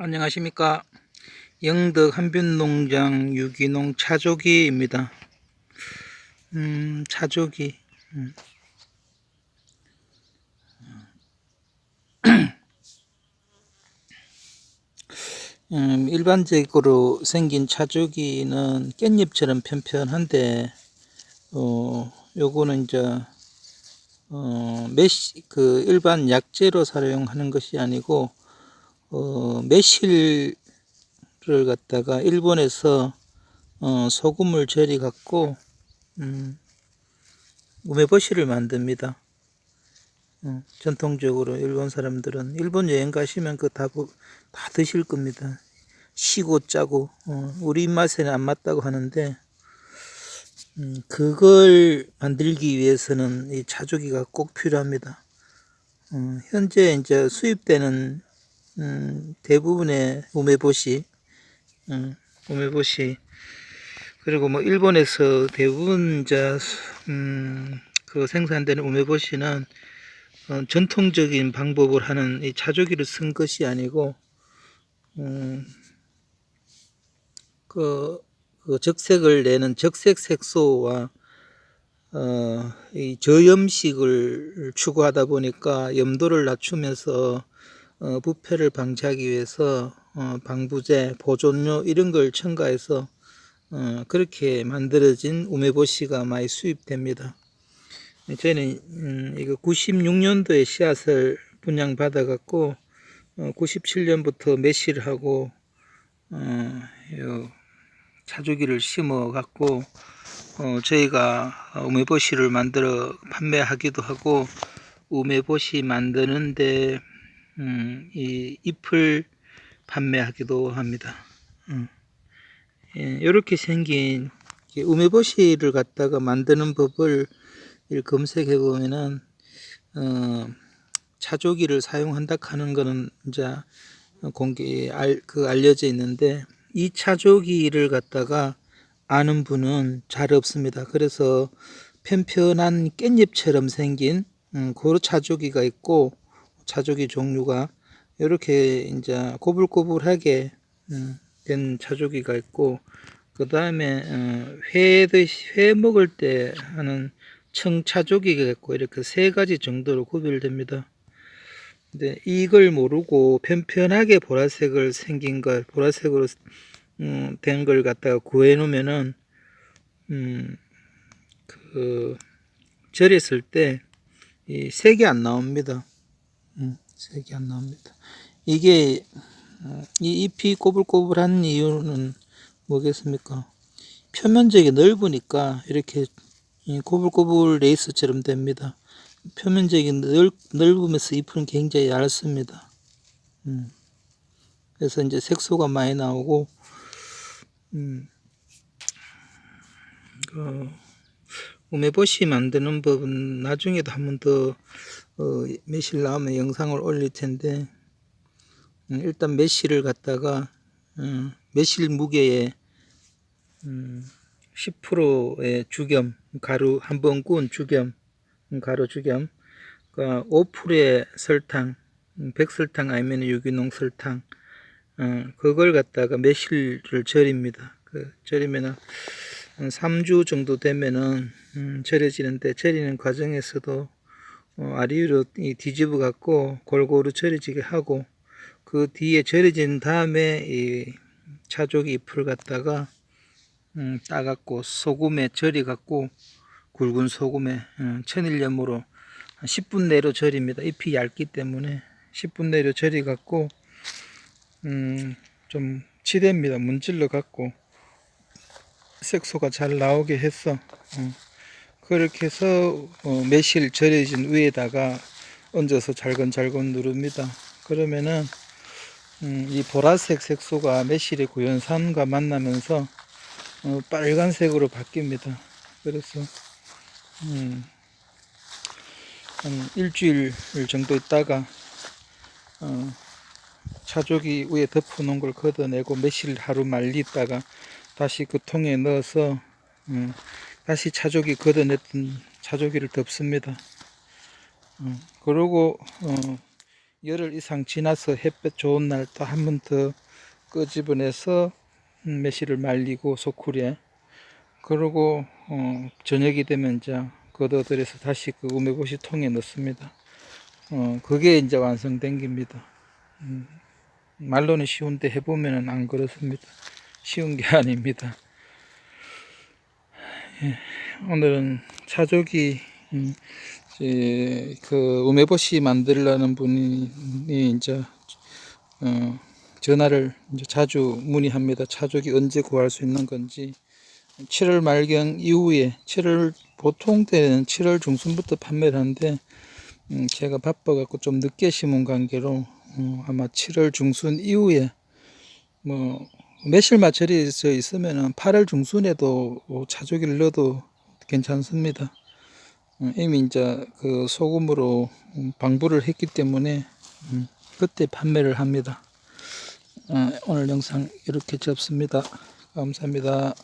안녕하십니까. 영덕 한변농장 유기농 차조기입니다. 음, 차조기. 음. 음, 일반적으로 생긴 차조기는 깻잎처럼 편편한데, 어, 요거는 이제, 어, 매시, 그 일반 약재로 사용하는 것이 아니고, 어, 매실을 갖다가 일본에서 어, 소금을 절이 갖고 음, 우메보시를 만듭니다. 어, 전통적으로 일본 사람들은 일본 여행 가시면 그다 다 드실 겁니다. 시고 짜고 어, 우리 입맛에는 안 맞다고 하는데 음, 그걸 만들기 위해서는 이 차조기가 꼭 필요합니다. 어, 현재 이제 수입되는 음, 대부분의 우메보시, 음, 우메보시, 그리고 뭐 일본에서 대부분 이제 음, 그 생산되는 우메보시는 어, 전통적인 방법을 하는 이 차조기를 쓴 것이 아니고, 음, 그, 그 적색을 내는 적색 색소와 어, 이 저염식을 추구하다 보니까 염도를 낮추면서 어, 부패를 방지하기 위해서 어, 방부제, 보존료 이런 걸 첨가해서 어, 그렇게 만들어진 우메보시가 많이 수입됩니다. 저희는 음, 이거 96년도에 씨앗을 분양받아 갖고 어, 97년부터 매실을 하고 어, 요 차조기를 심어 갖고 어, 저희가 우메보시를 만들어 판매하기도 하고 우메보시 만드는데 음, 이 잎을 판매하기도 합니다. 음. 예, 이렇게 생긴 이 우메보시를 갖다가 만드는 법을 이 검색해 보면은 어, 차조기를 사용한다 하는 거는 이제 공개 알, 그 알려져 있는데 이 차조기를 갖다가 아는 분은 잘 없습니다. 그래서 편편한 깻잎처럼 생긴 음, 그 차조기가 있고 차조기 종류가 이렇게 이제 꼬불꼬불하게 음, 된 차조기가 있고 그 다음에 어, 회 드시 회 먹을 때 하는 청차조기가 있고 이렇게 세 가지 정도로 구별됩니다. 근데 이걸 모르고 편편하게 보라색을 생긴 걸 보라색으로 음, 된 걸 갖다가 구해 놓으면은 음, 그 절였을 때 이 색이 안 나옵니다. 음, 색이 안 나옵니다. 이게 어, 이 잎이 꼬불꼬불한 이유는 뭐겠습니까? 표면적이 넓으니까 이렇게 이 꼬불꼬불 레이스처럼 됩니다. 표면적이 넓, 넓으면서 잎은 굉장히 얇습니다. 음. 그래서 이제 색소가 많이 나오고, 음, 그, 우메보시 만드는 법은 나중에도 한 번 더, 어, 매실 나오면 영상을 올릴 텐데, 음, 일단 매실을 갖다가, 음, 매실 무게에, 음, 10%의 주겸, 가루 한 번 구운 주겸, 음, 가루 주겸, 그 5%의 설탕, 음, 백설탕 아니면 유기농 설탕, 어, 그걸 갖다가 매실을 절입니다. 그 절이면은 한 3주 정도 되면은 음, 절여지는데 절이는 과정에서도 어, 아리로 이 뒤집어 갖고 골고루 절여지게 하고 그 뒤에 절여진 다음에 이 차조기 잎을 갖다가 음, 따갖고 소금에 절여 갖고 굵은 소금에 음, 천일염으로 한 10분 내로 절입니다. 잎이 얇기 때문에 10분 내로 절여 갖고 음, 좀 치댑니다. 문질러 갖고 색소가 잘 나오게 해서 어, 그렇게 해서 어, 매실 절여진 위에다가 얹어서 잘건잘건 누릅니다. 그러면은 음, 이 보라색 색소가 매실의 구연산과 만나면서 어, 빨간색으로 바뀝니다. 그래서 음, 한 일주일 정도 있다가 어, 차조기 위에 덮어놓은 걸 걷어내고 매실 하루 말리다가 다시 그 통에 넣어서 음, 다시 차조기 걷어냈던 차조기를 덮습니다. 어, 그러고 어, 열흘 이상 지나서 햇볕 좋은 날 또 한 번 더 끄집어내서 음, 매실을 말리고 소쿠리에 그러고 어, 저녁이 되면 이제 걷어들여서 다시 그 우메보시 통에 넣습니다. 어, 그게 이제 완성된 겁니다. 음, 말로는 쉬운데 해보면은 안 그렇습니다. 쉬운 게 아닙니다. 예, 오늘은 차조기 음, 그 우메보시 만들려는 분이 이제 어, 전화를 자주 문의합니다. 차조기 언제 구할 수 있는 건지 7월 말경 이후에 7월 보통 때는 7월 중순부터 판매를 하는데 음, 제가 바빠갖고 좀 늦게 심은 관계로 어, 아마 7월 중순 이후에 뭐 매실 마철이 있으면은 8월 중순에도 어, 차조기를 넣어도 괜찮습니다. 어, 이미 이제 그 소금으로 음, 방부를 했기 때문에 음, 그때 판매를 합니다. 어, 오늘 영상 이렇게 접습니다. 감사합니다.